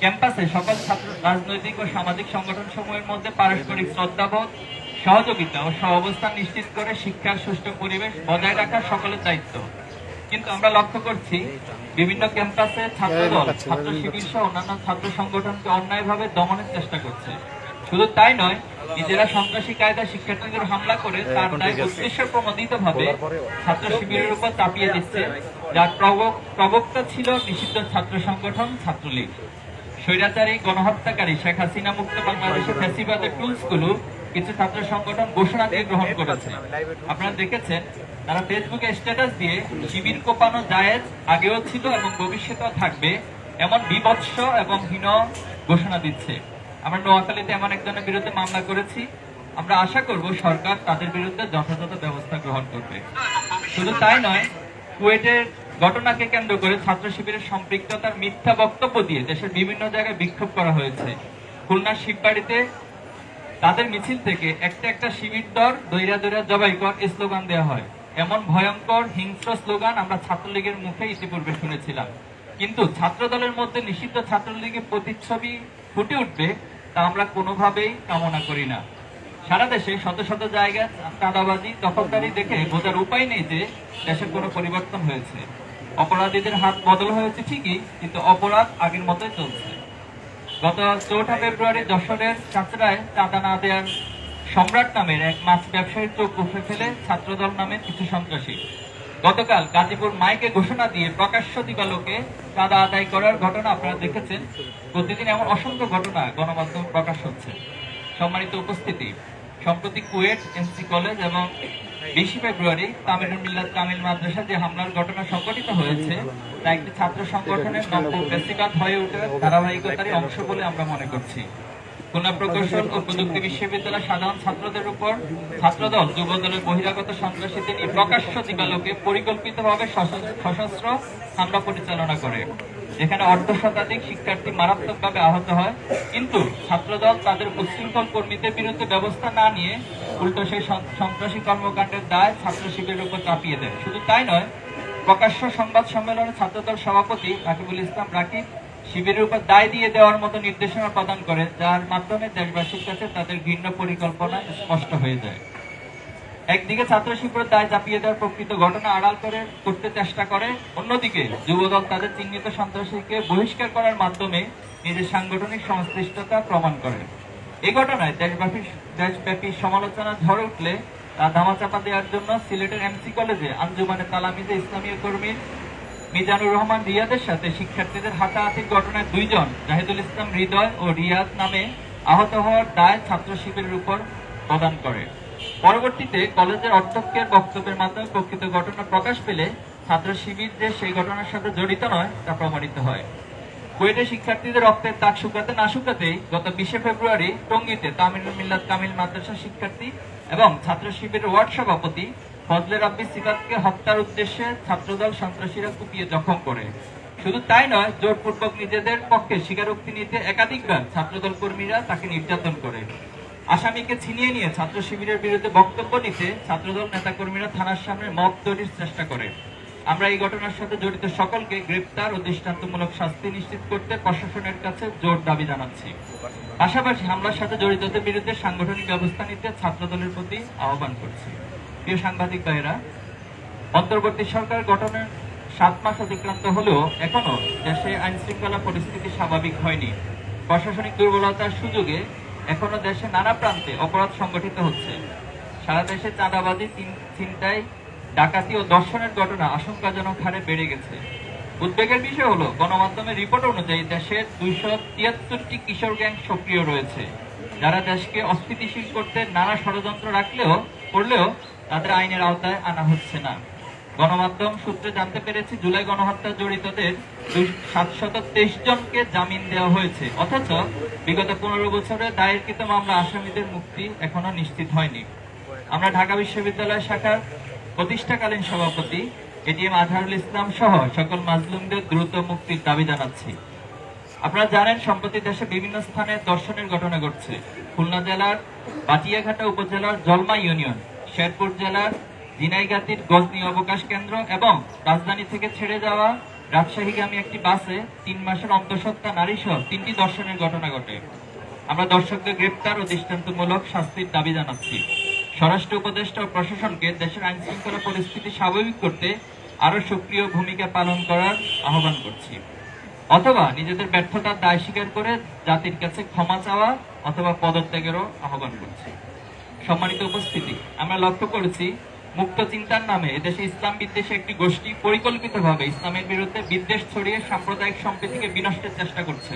ক্যাম্পাসে সকল ছাত্র রাজনৈতিক ও সামাজিক সংগঠন সমূহের মধ্যে পারস্পরিক শ্রদ্ধাবোধ সহযোগিতা ও সহাবস্থান নিশ্চিত করে শিক্ষার সুষ্ঠু পরিবেশ বজায় রাখা সকলের দায়িত্ব। কিন্তু আমরা লক্ষ্য করছি বিভিন্ন ক্যাম্পাসে ছাত্রদল ছাত্র শিবির সহ অন্যান্য ছাত্র সংগঠনকে অন্যায়ভাবে দমনের চেষ্টা করছে। শুধু তাই নয় নিজেরা সন্ত্রাসী কায়দা শিক্ষার্থীদের হামলা করে তার দায় উদ্দেশ্য প্রণোদিত ভাবে ছাত্র শিবিরের উপর চাপিয়ে দিচ্ছে যার প্রবক- প্রবক্তা ছিল নিষিদ্ধ ছাত্র সংগঠন ছাত্রলীগ। স্বৈরাচারী গণহত্যাকারী শেখ হাসিনা মুক্ত বাংলাদেশের ফ্যাসিবাদের টুলসগুলো কিছু ছাত্র সংগঠন ঘোষণা দিয়ে গ্রহণ করেছে। আপনারা দেখেছেন, তারা ফেসবুকে স্ট্যাটাস দিয়ে শিবির কোপানো জায়েজ আগেও ছিল এবং ভবিষ্যতেও থাকবে এমন বিভৎস এবং হীন ঘোষণা দিচ্ছে। আমরা নোয়াখালীতে এমন একজনের বিরুদ্ধে মামলা করেছি। আমরা আশা করব সরকার তাদের বিরুদ্ধে যথাযথ ব্যবস্থা গ্রহণ করবে। শুধু তাই নয়, কুয়েটের ঘটনাকে কেন্দ্র করে ছাত্র শিবিরের সম্পৃক্ততার মিথ্যা বক্তব্য দিয়ে দেশের বিভিন্ন জায়গায় বিক্ষোভ করা হয়েছে। খুলনার শিববাড়িতে তাদের মিছিল থেকে একটা একটা শিবির দর দৈরা দৈরা জবাই কর স্লোগান দেওয়া হয়। এমন ভয়ঙ্কর, হিংস্র স্লোগান আমরা ছাত্রলীগের মুখে ইতিপূর্বে শুনেছিলাম। কিন্তু ছাত্র দলের মধ্যে নিষিদ্ধ ছাত্রলীগের প্রতিচ্ছবি ফুটে উঠবে তা আমরা কোনোভাবেই কামনা করি না। সারা দেশে শত শত জায়গায় চাঁদাবাজি দখলদারি দেখে বোঝার উপায় নেই যে দেশের কোনো পরিবর্তন হয়েছে। অপরাধীদের হাত বদল হয়েছে ঠিকই, কিন্তু অপরাধ আগের মতোই চলছে। গত চৌঠা ফেব্রুয়ারি যশোরের চাচড়ায় চাঁদা না দেওয়ার সম্রাট নামের এক মাছ ব্যবসায়ীর চোখ উঠে ফেলে ছাত্রদল নামের কিছু সন্ত্রাসী। গতকাল গাজীপুর মাইকে ঘোষণা দিয়ে প্রকাশ্য দিবালোকে চাঁদা আদায় করার ঘটনা আপনারা দেখেছেন। প্রতিদিন এমন অসংখ্য ঘটনা গণমাধ্যম প্রকাশ হচ্ছে। সম্মানিত উপস্থিতি সম্প্রতি কুয়েট এনসি কলেজ এবং বিশে ফেব্রুয়ারি তামিলুল মিল্লাত কামিল মাদ্রাসা যে হামলার ঘটনা সংঘটিত হয়েছে, তা একটি ছাত্র সংগঠনের নব্য বেসিকাত হয়ে ওঠে ধারাবাহিকতারই অংশ বলে আমরা মনে করছি। খুলনা প্রকৌশল ও প্রযুক্তি বিশ্ববিদ্যালয়ের সাধারণ ছাত্রদের উপর ছাত্রদল, যুবদলের বহিরাগত সন্ত্রাসীদের নিয়ে প্রকাশ্য দিবালোকে পরিকল্পিতভাবে সশস্ত্র হামলা পরিচালনা করে। যেখানে অর্ধ শতাধিক শিক্ষার্থী মারাত্মকভাবে আহত হয়। কিন্তু ছাত্রদল তাদের উচ্ছৃঙ্খল কর্মীদের বিরুদ্ধে ব্যবস্থা না নিয়ে উল্টো সেই সন্ত্রাসী কর্মকাণ্ডের দায় ছাত্র শিবিরের উপর চাপিয়ে দেয়। শুধু তাই নয়, প্রকাশ্য সংবাদ সম্মেলনে ছাত্রদল সভাপতি রাকিবুল ইসলাম রাকিব শিবিরের উপর দায় দিয়ে দেওয়ার মতো নির্দেশনা প্রদান করে, যার মাধ্যমে দেশবাসীর কাছে তাদের ঘৃণ্য পরিকল্পনা স্পষ্ট হয়ে যায়। একদিকে ছাত্র শিবিরের দায় চাপিয়ে দেওয়ার প্রকৃত ঘটনা আড়াল করে করতে চেষ্টা করে, অন্যদিকে যুবদল তাদের চিহ্নিত সন্ত্রাসীকে বহিষ্কার করার মাধ্যমে নিজের সাংগঠনিক সংশ্লিষ্টতা প্রমাণ করে। এই ঘটনায় দেশব্যাপী দেশব্যাপী সমালোচনা ঝড় উঠলে তা ধামাচাপা দেওয়ার জন্য সিলেটের এমসি কলেজে আঞ্জুমানে তালামিদে ইসলামীয় কর্মী মিজানুর রহমান রিয়াদের সাথে শিক্ষার্থীদের হাতাহাতির ঘটনায় দুইজন, জাহিদুল ইসলাম হৃদয় ও রিয়াদ নামে আহত হওয়ার দায় ছাত্র শিবিরের উপর প্রদান করে। পরবর্তীতে কলেজের অধ্যক্ষের বক্তব্যের মাধ্যমে প্রকৃত ঘটনা প্রকাশ পেলে ছাত্র শিবির যে সেই ঘটনার সাথে জড়িত নয় তা প্রমাণিত হয়। কুয়েটে শিক্ষার্থীদের রক্তের দাগ শুকাতে না শুকাতেই গত বিশে ফেব্রুয়ারি টঙ্গীতে তামিল মিল্লাত কামিল মাদ্রাসা শিক্ষার্থী এবং ছাত্র শিবিরের ওয়ার্ড সভাপতি ফজলে রাব্বি সিফাতকে হত্যার উদ্দেশ্যে ছাত্রদল সন্ত্রাসীরা কুপিয়ে জখম করে। শুধু তাই নয়, জোরপূর্বক নিজেদের পক্ষে স্বীকারোক্তি নিতে একাধিকবার ছাত্রদল কর্মীরা তাকে নির্যাতন করে। আসামিকে ছিনিয়ে নিয়ে ছাত্র শিবিরের বিরুদ্ধে বক্তব্য নিতে ছাত্রদল নেতাকর্মীরা থানার সামনে মব তৈরির চেষ্টা করে। আমরা এই ঘটনার সাথে জড়িত সকলকে গ্রেপ্তার ও দৃষ্টান্তমূলক শাস্তি নিশ্চিত করতে প্রশাসনের কাছে জোর দাবি জানাচ্ছি। পাশাপাশি হামলার সাথে জড়িতদের বিরুদ্ধে সাংগঠনিক ব্যবস্থা নিতে ছাত্রদলের প্রতি আহ্বান করছি। প্রিয় সাংবাদিক ভাইয়েরা, অন্তর্বর্তী সরকার গঠনের সাত মাস অতিক্রান্ত হলেও এখনও দেশে আইন শৃঙ্খলা পরিস্থিতি স্বাভাবিক হয়নি। প্রশাসনিক দুর্বলতার সুযোগে এখনও দেশে নানা প্রান্তে অপরাধ সংগঠিত হচ্ছে। সারা দেশে চাঁদাবাজি চিন- ছিনতাই, ডাকাতি ও দর্শনের ঘটনা আশঙ্কাজনক হারে বেড়ে গেছে। উদ্বেগের বিষয় হলো, গণমাধ্যমের রিপোর্ট অনুযায়ী দেশের দুইশো তিয়াত্তরটি কিশোর গ্যাং সক্রিয় রয়েছে। যারা দেশকে অস্থিতিশীল করতে নানা ষড়যন্ত্র রাখলেও করলেও তাদের আইনের আওতায় আনা হচ্ছে না। গণমাধ্যম সূত্রে জানতে পেরেছি, জুলাই গণহত্যা জড়িতদের সাতশত তেইশ জনকে জামিন দেওয়া হয়েছে। অথচ বিগত পনেরো বছরে দায়েরকৃত মামলা আসামিদের মুক্তি এখনও নিশ্চিত হয়নি। আমরা ঢাকা বিশ্ববিদ্যালয় শাখার প্রতিষ্ঠাকালীন সভাপতি এটিএম আজহারুল ইসলাম সহ সকল মাজলুমদের দ্রুত মুক্তির দাবি জানাচ্ছি। আপনারা জানেন, সম্প্রতি দেশে বিভিন্ন স্থানে দর্শনের ঘটনা ঘটছে। খুলনা জেলার বাটিয়াঘাটা উপজেলার জলমা ইউনিয়ন, শেরপুর জেলার দিনাইগাতির গজনি অবকাশ কেন্দ্র এবং রাজধানী থেকে ছেড়ে যাওয়া রাজশাহীগামী একটি বাসে তিন মাসের অন্তঃসত্ত্বা নারী সহ তিনটি দর্শনের ঘটনা ঘটে। আমরা দর্শকদের গ্রেপ্তার ও দৃষ্টান্তমূলক শাস্তির দাবি জানাচ্ছি। স্বরাষ্ট্র উপদেষ্টা ও প্রশাসনকে দেশের আইন শৃঙ্খলা পরিস্থিতি স্বাভাবিক করতে আরও সক্রিয় ভূমিকা পালন করার আহ্বান করছি। অথবা নিজেদের ব্যর্থতার দায় স্বীকার করে জাতির কাছে ক্ষমা চাওয়া অথবা পদত্যাগেরও আহ্বান করছি। সম্মানিত উপস্থিতি, আমরা লক্ষ্য করেছি মুক্ত চিন্তার নামে এদেশে ইসলাম বিদ্বেষে একটি গোষ্ঠী পরিকল্পিতভাবে ইসলামের বিরুদ্ধে বিদ্বেষ ছড়িয়ে সাম্প্রদায়িক সম্প্রীতিকে বিনষ্টের চেষ্টা করছে।